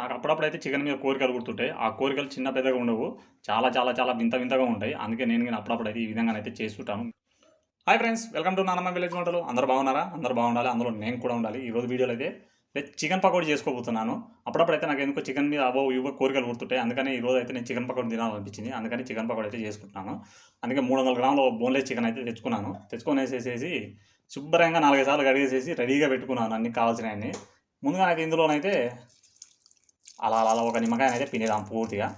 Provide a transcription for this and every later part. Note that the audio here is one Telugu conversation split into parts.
నాకు అప్పుడప్పుడు అయితే చికెన్ మీద కోరికలు గుర్తుంటాయి. ఆ కోరికలు చిన్న పెద్దగా ఉండవు. చాలా చాలా చాలా వింత వింతగా ఉంటాయి. అందుకే నేను అప్పుడప్పుడు అయితే ఈ విధంగా అయితే చేస్తుంటాను. హాయ్ ఫ్రెండ్స్ వెల్కమ్ టు నానమ్మ విలేజ్ వంటలు అందరూ బాగున్నారా? అందరూ బాగుండాలి. అందులో నేను కూడా ఉండాలి. ఈ రోజు వీడియోలో అయితే చికెన్ పకోడీ చేసుకోబోతున్నాను. అప్పుడప్పుడు అయితే నాకు ఎందుకో చికెన్ మీద అవో ఇవో కోరికలు గుర్తుంటాయి. అందుకని ఈ రోజు అయితే నేను చికెన్ పకోడీ తినాలనిపించింది. అందుకని చికెన్ పకోడీ అయితే చేసుకుంటున్నాను. అందుకే మూడు వందల గ్రాముల బోన్లెస్ చికెన్ అయితే తెచ్చుకున్నాను. తెచ్చుకొనేసేసేసి శుభ్రంగా నాలుగైదు సార్లు కడిగేసేసి రెడీగా పెట్టుకున్నాను. అన్ని కావాల్సినవన్నీ. ముందుగా అయితే ఇందులోనైతే అలా అలా అలా ఒక నిమ్మకాయ అయితే పినేదాం పూర్తిగా.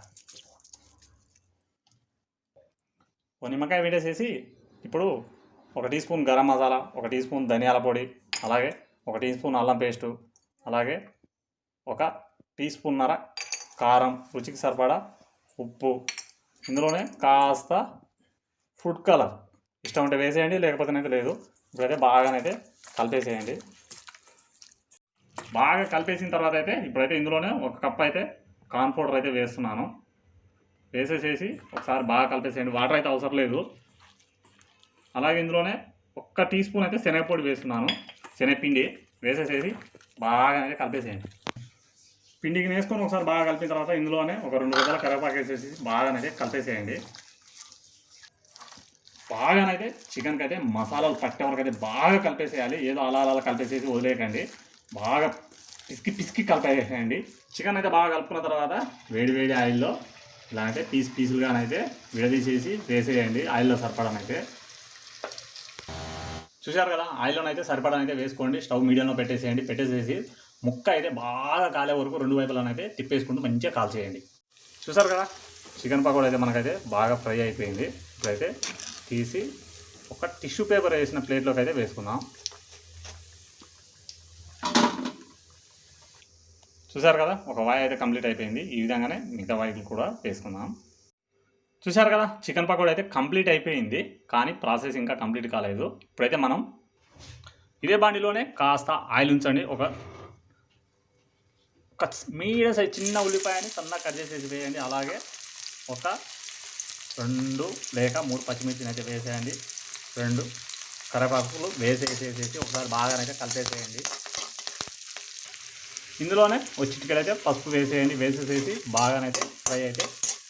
ఒక నిమ్మకాయ పిండేసేసి ఇప్పుడు ఒక టీ స్పూన్ గరం మసాలా ఒక టీ స్పూన్ ధనియాల పొడి అలాగే ఒక టీ స్పూన్ అల్లం పేస్టు అలాగే ఒక టీ స్పూన్నర కారం రుచికి సరిపడా ఉప్పు. ఇందులోనే కాస్త ఫుడ్ కలర్. ఇష్టం ఉంటే వేసేయండి లేకపోతేనైతే లేదు. ఇప్పుడైతే బాగానైతే కలిపేసేయండి. బాగా కలిపేసిన తర్వాత అయితే ఇప్పుడైతే ఇందులోనే ఒక కప్ అయితే కార్న్ పౌడర్ అయితే వేస్తున్నాను. వేసేసేసి ఒకసారి బాగా కలిపేసేయండి. వాటర్ అయితే అవసరం లేదు. అలాగే ఇందులోనే ఒక్క టీ స్పూన్ అయితే శనగపొడి వేస్తున్నాను. శనగపిండి వేసేసేసి బాగా అయితే కలిపేసేయండి. పిండికి వేసుకొని ఒకసారి బాగా కలిపిన తర్వాత ఇందులోనే ఒక రెండు రోజుల కరివేపాకు వేసేసి బాగానైతే కలిపేసేయండి. బాగానైతే చికెన్కి అయితే మసాలాలు పట్టే వరకు అయితే బాగా కలిపేసేయాలి. ఏదో అలా అలా కలిపేసేసి వదిలేయకండి. బాగా పిసికి పిసికి కలిపేసేయండి చికెన్ అయితే బాగా కలుపుకున్న తర్వాత వేడి వేడి ఆయిల్లో ఇలా అయితే పీస్ పీసులుగానైతే విడదీసేసి వేసేయండి. ఆయిల్లో సరిపడనైతే చూశారు కదా ఆయిల్లోనైతే సరిపడనైతే వేసుకోండి. స్టవ్ మీడియంలో పెట్టేసేయండి. పెట్టేసేసి ముక్క అయితే బాగా కాలే వరకు రెండు వైపులనైతే తిప్పేసుకుంటూ మంచిగా కాల్చేయండి. చూసారు కదా చికెన్ పకోడీ అయితే మనకైతే బాగా ఫ్రై అయిపోయింది. ఇప్పుడైతే తీసి ఒక టిష్యూ పేపర్ వేసిన ప్లేట్లోకి అయితే వేసుకుందాం. చూసారు కదా? ఒక వాయి అయితే కంప్లీట్ అయిపోయింది. ఈ విధంగానే మిగతా వాయిలు కూడా వేసుకుందాం చూసారు కదా? చికెన్ పకోడీ అయితే కంప్లీట్ అయిపోయింది. కానీ ప్రాసెస్ ఇంకా కంప్లీట్ కాలేదు. ఇప్పుడైతే మనం ఇదే బాండిలోనే కాస్త ఆయిల్ ఉంచండి. ఒక ఒక మీడియం సైజ్ చిన్న ఉల్లిపాయని సన్నగా కట్ చేసేసి వేయండి. అలాగే ఒక రెండు లేక మూడు పచ్చిమిర్చిని అయితే వేసేయండి. రెండు కరివేపాకులు వేసేసేసేసి ఒకసారి బాగానైతే కలిపేసేయండి. ఇందులోనే వచ్చిటికడైతే పసుపు వేసేయండి వేసేసేసి బాగానైతే ఫ్రై అయితే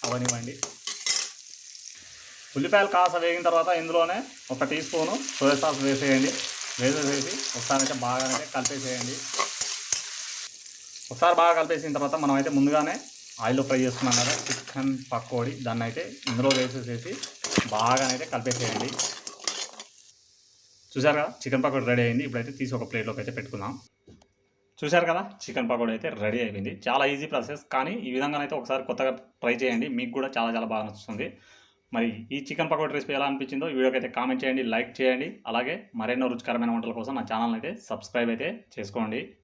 అవనివ్వండి. ఉల్లిపాయలు కాస్త వేగిన తర్వాత ఇందులోనే ఒక టీ స్పూను సోయా సాస్ వేసేయండి. వేసేసేసి ఒకసారి అయితే బాగానైతే కలిపేసేయండి. ఒకసారి బాగా కలిపేసిన తర్వాత మనం అయితే ముందుగానే ఆయిల్లో ఫ్రై చేసుకున్నాం కదా చికెన్ పకోడీ దాన్ని అయితే ఇందులో వేసేసేసి బాగానైతే కలిపేసేయండి. చూసారు కదా చికెన్ పకోడీ రెడీ అయింది. ఇప్పుడైతే తీసి ఒక ప్లేట్లోకి అయితే పెట్టుకుందాం. చూశారు కదా? చికెన్ పకోడీ అయితే రెడీ అయిపోయింది. చాలా ఈజీ ప్రాసెస్. కానీ ఈ విధంగానైతే ఒకసారి కొత్తగా ట్రై చేయండి. మీకు కూడా చాలా చాలా బాగా నచ్చుతుంది. మరి ఈ చికెన్ పకోడీ రెసిపీ ఎలా అనిపించిందో ఈ వీడియోకి అయితే కామెంట్ చేయండి లైక్ చేయండి. అలాగే మరెన్నో రుచికరమైన వంటల కోసం నా ఛానల్ అయితే సబ్స్క్రైబ్ అయితే చేసుకోండి.